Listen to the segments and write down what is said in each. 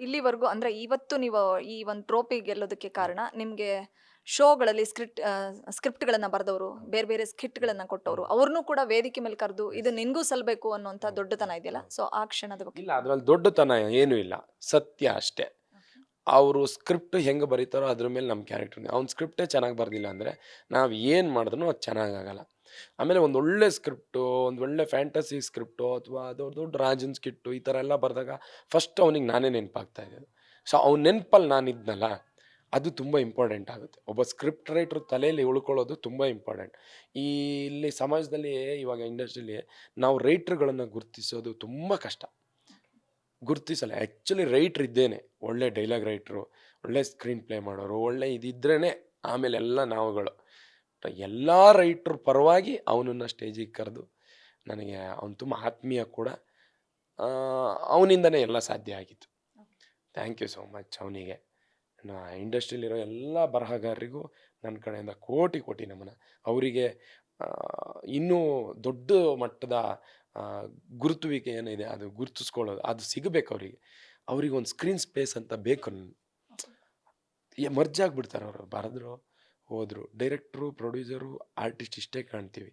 ಇಲ್ಲಿವರೆಗೂ ಅಂದ್ರೆ ಇವತ್ತು ನೀವು ಈ ಒಂದು ಟ್ರೋಫಿ ಗೆಲ್ಲೋದಕ್ಕೆ ಕಾರಣ ನಿಮ್ಗೆ ಶೋಗಳಲ್ಲಿ ಸ್ಕ್ರಿಪ್ಟ್ ಸ್ಕ್ರಿಪ್ಟ್ಗಳನ್ನ ಬರೆದವರು ಬೇರೆ ಬೇರೆ ಸ್ಕಿಟ್ಗಳನ್ನ ಕೊಟ್ಟವರು ಅವ್ರನ್ನೂ ಕೂಡ ವೇದಿಕೆ ಮೇಲೆ ಕರೆದು ಇದು ನಿನ್ಗೂ ಸಲ್ಬೇಕು ಅನ್ನುವಂಥ ದೊಡ್ಡತನ ಇದೆಯಲ್ಲ? ಸೊ ಆ ಕ್ಷಣದ ಬಗ್ಗೆ. ಇಲ್ಲ ಅದ್ರಲ್ಲಿ ದೊಡ್ಡತನ ಏನೂ ಇಲ್ಲ. ಸತ್ಯ ಅಷ್ಟೇ. ಅವರು ಸ್ಕ್ರಿಪ್ಟ್ ಹೆಂಗೆ ಬರೀತಾರೋ ಅದ್ರ ಮೇಲೆ ನಮ್ಮ ಕ್ಯಾರೆಕ್ಟರ್ ಅವ್ನ ಸ್ಕ್ರಿಪ್ಟೇ ಚೆನ್ನಾಗಿ ಬರ್ದಿಲ್ಲ ಅಂದರೆ ನಾವು ಏನು ಮಾಡಿದ್ರು ಅದು ಚೆನ್ನಾಗಾಗಲ್ಲ ಆಮೇಲೆ ಒಂದು ಒಳ್ಳೆ ಸ್ಕ್ರಿಪ್ಟು, ಒಂದು ಒಳ್ಳೆ ಫ್ಯಾಂಟಸಿ ಸ್ಕ್ರಿಪ್ಟು ಅಥವಾ ದೊಡ್ಡ ದೊಡ್ಡ ರಾಜನ್ ಸ್ಕಿಟ್ಟು ಈ ಥರ ಎಲ್ಲ ಬರೆದಾಗ ಫಸ್ಟ್ ಅವನಿಗೆ ನಾನೇ ನೆನಪಾಗ್ತಾ ಇದ್ದೆ ಸೊ, ಅವ್ನ ನೆನಪಲ್ಲಿ ನಾನು ಇದ್ನಲ್ಲ ಅದು ತುಂಬ ಇಂಪಾರ್ಟೆಂಟ್ ಆಗುತ್ತೆ. ಒಬ್ಬ ಸ್ಕ್ರಿಪ್ಟ್ ರೈಟ್ರ್ ತಲೆಯಲ್ಲಿ ಉಳ್ಕೊಳ್ಳೋದು ತುಂಬ ಇಂಪಾರ್ಟೆಂಟ್. ಈ ಇಲ್ಲಿ ಸಮಾಜದಲ್ಲಿ, ಇವಾಗ ಇಂಡಸ್ಟ್ರಿಲಿ ನಾವು ರೈಟ್ರ್ಗಳನ್ನು ಗುರುತಿಸೋದು ತುಂಬ ಕಷ್ಟ. ಗುರುತಿಸಲ್ಲ, ಆ್ಯಕ್ಚುಲಿ ರೈಟ್ರ್ ಇದ್ದೇನೆ. ಒಳ್ಳೆ ಡೈಲಾಗ್ ರೈಟ್ರು, ಒಳ್ಳೆ ಸ್ಕ್ರೀನ್ ಪ್ಲೇ ಮಾಡೋರು, ಒಳ್ಳೆ ಆಮೇಲೆ ಎಲ್ಲ ನಾವುಗಳು. ಎಲ್ಲ ರೈಟ್ರ ಪರವಾಗಿ ಅವನನ್ನು ಸ್ಟೇಜಿಗೆ ಕರೆದು ನನಗೆ ಅವನು ತುಂಬ ಆತ್ಮೀಯ ಕೂಡ. ಅವನಿಂದನೇ ಎಲ್ಲ ಸಾಧ್ಯ ಆಗಿತ್ತು. ಥ್ಯಾಂಕ್ ಯು ಸೋ ಮಚ್ ಅವನಿಗೆ. ಇಂಡಸ್ಟ್ರಿಯಲ್ಲಿರೋ ಎಲ್ಲ ಬರಹಗಾರರಿಗೂ ನನ್ನ ಕಡೆಯಿಂದ ಕೋಟಿ ಕೋಟಿ ನಮನ. ಅವರಿಗೆ ಇನ್ನೂ ದೊಡ್ಡ ಮಟ್ಟದ ಗುರುತುವಿಕೆ ಏನಿದೆ ಅದು ಗುರುತಿಸ್ಕೊಳ್ಳೋದು ಅದು ಸಿಗಬೇಕು ಅವರಿಗೆ. ಅವರಿಗೆ ಒಂದು ಸ್ಕ್ರೀನ್ ಸ್ಪೇಸ್ ಅಂತ ಬೇಕು ಮರ್ಜ್ ಆಗಿಬಿಡ್ತಾರೆ ಅವರು ಬರೆದ್ರು. ಹೋದ್ರು. ಡೈರೆಕ್ಟ್ರು ಪ್ರೊಡ್ಯೂಸರು ಆರ್ಟಿಸ್ಟ್ ಇಷ್ಟೇ ಕಾಣ್ತೀವಿ.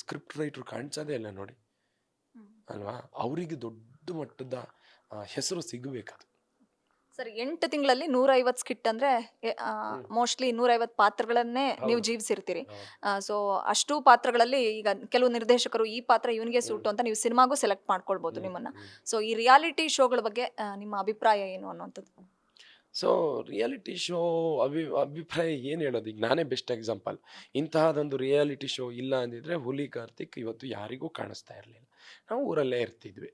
ಸ್ಕ್ರಿಪ್ಟ್ ರೈಟ್ರು ಕಾಣಿಸೋದೇ ಇಲ್ಲ ನೋಡಿ. ಅಲ್ವಾ? ಅವರಿಗೆ ದೊಡ್ಡ ಮಟ್ಟದ ಹೆಸರು ಸಿಗಬೇಕದು. ಸರ್ ಎಂಟು ತಿಂಗಳಲ್ಲಿ ನೂರೈವತ್ತು ಸ್ಕಿಟ್ ಅಂದರೆ ಮೋಸ್ಟ್ಲಿ ನೂರೈವತ್ತು ಪಾತ್ರಗಳನ್ನೇ ನೀವು. ಜೀವಿಸಿರ್ತೀರಿ. ಸೊ ಅಷ್ಟು ಪಾತ್ರಗಳಲ್ಲಿ ಈಗ ಕೆಲವು ನಿರ್ದೇಶಕರು ಈ ಪಾತ್ರ ಇವನಿಗೆ ಸೂಟು ಅಂತ ನೀವು ಸಿನಿಮಾಗೂ ಸೆಲೆಕ್ಟ್ ಮಾಡ್ಕೊಳ್ಬೋದು ನಿಮ್ಮನ್ನು. ಸೊ ಈ ರಿಯಾಲಿಟಿ ಶೋಗಳ ಬಗ್ಗೆ ನಿಮ್ಮ ಅಭಿಪ್ರಾಯ ಏನು ಅನ್ನುವಂಥದ್ದು? ಸೊ ರಿಯಾಲಿಟಿ ಶೋ ಅಭಿ, ಅಭಿಪ್ರಾಯ ಏನು ಹೇಳೋದು? ಈಗ ನಾನೇ ಬೆಸ್ಟ್ ಎಕ್ಸಾಂಪಲ್ ಇಂತಹದೊಂದು ರಿಯಾಲಿಟಿ ಶೋ ಇಲ್ಲ ಅಂದಿದ್ರೆ ಹುಲಿ ಕಾರ್ತಿಕ್ ಇವತ್ತು ಯಾರಿಗೂ ಕಾಣಿಸ್ತಾ ಇರಲಿಲ್ಲ. ನಾವು ಊರಲ್ಲೇ ಇರ್ತಿದ್ವಿ.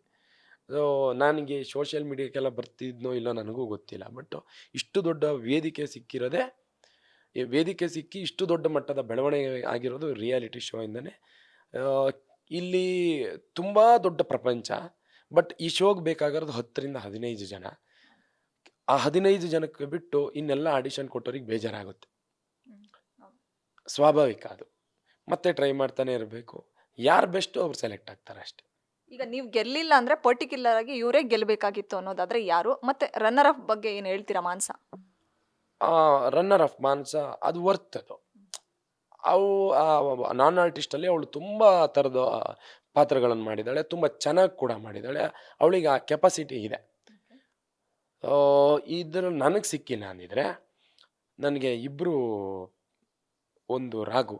ಸೊ ನನಗೆ ಸೋಷಿಯಲ್ ಮೀಡಿಯಾಕ್ಕೆಲ್ಲ ಬರ್ತಿದ್ನೋ ಇಲ್ಲೋ ನನಗೂ ಗೊತ್ತಿಲ್ಲ. ಬಟ್ ಇಷ್ಟು ದೊಡ್ಡ ವೇದಿಕೆ ಸಿಕ್ಕಿರೋದೇ ವೇದಿಕೆ ಸಿಕ್ಕಿ ಇಷ್ಟು ದೊಡ್ಡ ಮಟ್ಟದ ಬೆಳವಣಿಗೆ ಆಗಿರೋದು ರಿಯಾಲಿಟಿ ಶೋ ಇಂದನೇ. ಇಲ್ಲಿ ತುಂಬ ದೊಡ್ಡ ಪ್ರಪಂಚ. ಬಟ್ ಈ ಶೋಗೆ ಬೇಕಾಗಿರೋದು ಹತ್ತರಿಂದ ಹದಿನೈದು ಜನ. ಆ ಹದಿನೈದು ಜನಕ್ಕೆ ಬಿಟ್ಟು ಇನ್ನೆಲ್ಲ ಆಡಿಷನ್ ಕೊಟ್ಟೋರಿಗೆ ಬೇಜಾರಾಗುತ್ತೆ. ಸ್ವಾಭಾವಿಕ ಅದು. ಮತ್ತೆ ಟ್ರೈ ಮಾಡ್ತಾನೆ ಇರಬೇಕು. ಯಾರು ಬೆಸ್ಟ್ ಅವ್ರು ಸೆಲೆಕ್ಟ್ ಆಗ್ತಾರೆ ಅಷ್ಟೇ. ಈಗ ನೀವು ಗೆಲ್ಲಿಲ್ಲ ಅಂದ್ರೆ ಪರ್ಟಿಕ್ಯುಲರ್ ಆಗಿ ಇವರೇ ಗೆಲ್ಲಬೇಕಾಗಿತ್ತು ಅನ್ನೋದಾದ್ರೆ ಯಾರು? ಮತ್ತೆ ರನ್ನರ್ ಆಫ್ ಬಗ್ಗೆ ಏನು ಹೇಳ್ತೀರಾ ಮಾನ್ಸ? ರನ್ನರ್ ಆಫ್ ಮಾನ್ಸ ಅದು ವರ್ತ್ ಅದು. ಅವು ನಾನ್ ಆರ್ಟಿಸ್ಟಲ್ಲಿ ಅವಳು ತುಂಬ ಥರದ ಪಾತ್ರಗಳನ್ನು ಮಾಡಿದ್ದಾಳೆ ತುಂಬ ಚೆನ್ನಾಗಿ ಕೂಡ ಮಾಡಿದ್ದಾಳೆ ಅವಳಿಗೆ ಆ ಕೆಪಾಸಿಟಿ ಇದೆ. ಇದ್ರ ನನಗೆ ಸಿಕ್ಕಿ ನಾನಿದ್ರೆ ನನಗೆ ಇಬ್ಬರು ಒಂದು ರಾಘು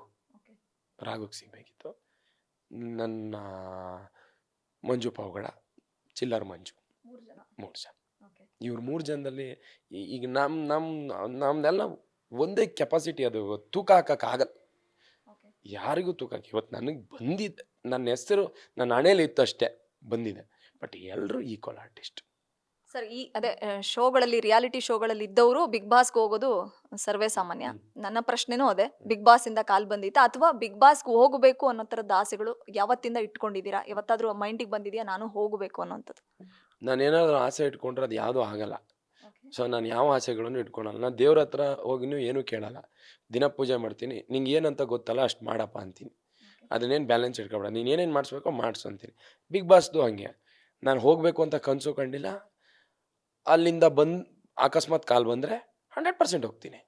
ರಾಘುಗೆ ಸಿಗಬೇಕಿತ್ತು ನನ್ನ ಮಂಜು ಪಾವುಗಳ ಚಿಲ್ಲರ್ ಮಂಜು. ಮೂರು ಜನ? ಇವ್ರು ಮೂರು ಜನದಲ್ಲಿ ಈಗ ನಮ್ಮ ನಮ್ಮ ನಮ್ದೆಲ್ಲ ಒಂದೇ ಕೆಪಾಸಿಟಿ ಅದು ತೂಕ ಹಾಕೋಕ್ಕಾಗಲ್ಲ ಯಾರಿಗೂ ತೂಕ ಹಾಕಿ ಇವತ್ತು ನನಗೆ ಬಂದಿದೆ ನನ್ನ ಹೆಸರು ನನ್ನ ಹಣೆಯಲ್ಲಿ ಇತ್ತು ಅಷ್ಟೇ ಬಂದಿದೆ. ಬಟ್ ಎಲ್ಲರೂ ಈಕ್ವಲ್ ಆರ್ಟಿಸ್ಟ್ ಸರ್ ಈ ಅದೇ ಶೋಗಳಲ್ಲಿ ರಿಯಾಲಿಟಿ ಶೋಗಳಲ್ಲಿ ಇದ್ದವರು ಬಿಗ್ ಬಾಸ್ಗೆ ಹೋಗೋದು ಸರ್ವೇ ಸಾಮಾನ್ಯ. ನನ್ನ ಪ್ರಶ್ನೆನೂ ಅದೇ ಬಿಗ್ ಬಾಸ್ ಇಂದ ಕಾಲ್ ಬಂದಿತ್ತಾ? ಅಥವಾ ಬಿಗ್ ಬಾಸ್ಗೆ ಹೋಗಬೇಕು ಅನ್ನೋ ಥರದ ಆಸೆಗಳು ಯಾವತ್ತಿಂದ ಇಟ್ಕೊಂಡಿದ್ದೀರಾ? ಯಾವತ್ತಾದ್ರೂ ಮೈಂಡಿಗೆ ಬಂದಿದೆಯಾ? ನಾನು ಹೋಗಬೇಕು ಅನ್ನೋಂಥದ್ದು. ನಾನು ಏನಾದರೂ ಆಸೆ ಇಟ್ಕೊಂಡ್ರೆ ಅದು ಯಾವುದೂ ಆಗಲ್ಲ. ಸೊ ನಾನು ಯಾವ ಆಸೆಗಳನ್ನು ಇಟ್ಕೊಳಲ್ಲ ನಾನು ದೇವ್ರ ಹತ್ರ ಹೋಗಿನೂ ಏನೂ ಕೇಳಲ್ಲ. ದಿನ ಪೂಜೆ ಮಾಡ್ತೀನಿ. ನಿಂಗೆ ಏನಂತ ಗೊತ್ತಲ್ಲ ಅಷ್ಟು ಮಾಡಪ್ಪ ಅಂತೀನಿ. ಅದನ್ನೇನು ಬ್ಯಾಲೆನ್ಸ್ ಇಟ್ಕೊಬೇಡ. ನೀನು ಏನೇನು ಮಾಡಿಸ್ಬೇಕೋ ಮಾಡಿಸು ಅಂತೀನಿ. ಬಿಗ್ ಬಾಸ್ದು ಹಂಗೆ. ನಾನು ಹೋಗಬೇಕು ಅಂತ ಕನಸು ಕಂಡಿಲ್ಲ. ಅಲ್ಲಿಂದ ಬಂದು ಅಕಸ್ಮಾತ್ ಕಾಲ್ ಬಂದರೆ ಹಂಡ್ರೆಡ್ ಪರ್ಸೆಂಟ್ ಹೋಗ್ತೀನಿ.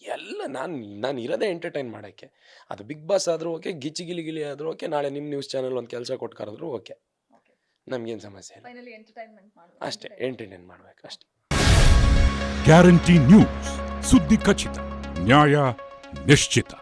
ಎಲ್ಲ ನಾನು ನಾನು ಇರೋದೇ ಎಂಟರ್ಟೈನ್ ಮಾಡೋಕ್ಕೆ. ಅದು ಬಿಗ್ ಬಾಸ್ ಆದರೂ ಓಕೆ ಗಿಚ್ಚಿ ಗಿಲಿ ಗಿಲಿ ಆದರೂ ಓಕೆ ನಾಳೆ ನಿಮ್ಮ ನ್ಯೂಸ್ ಚಾನಲ್ ಒಂದು ಕೆಲಸ ಕೊಟ್ಟು ಕರೆದ್ರು ಓಕೆ ನಮಗೇನು ಸಮಸ್ಯೆ ಇಲ್ಲ. ಫೈನಲಿ ಎಂಟರ್ಟೈನ್ಮೆಂಟ್ ಅಷ್ಟೇ ಎಂಟರ್ಟೈನ್ ಮಾಡ್ಬೇಕು ಅಷ್ಟೇ. ಗ್ಯಾರಂಟಿ ನ್ಯೂಸ್ ಸುದ್ದಿ ಖಚಿತ ನ್ಯಾಯ ನಿಶ್ಚಿತ.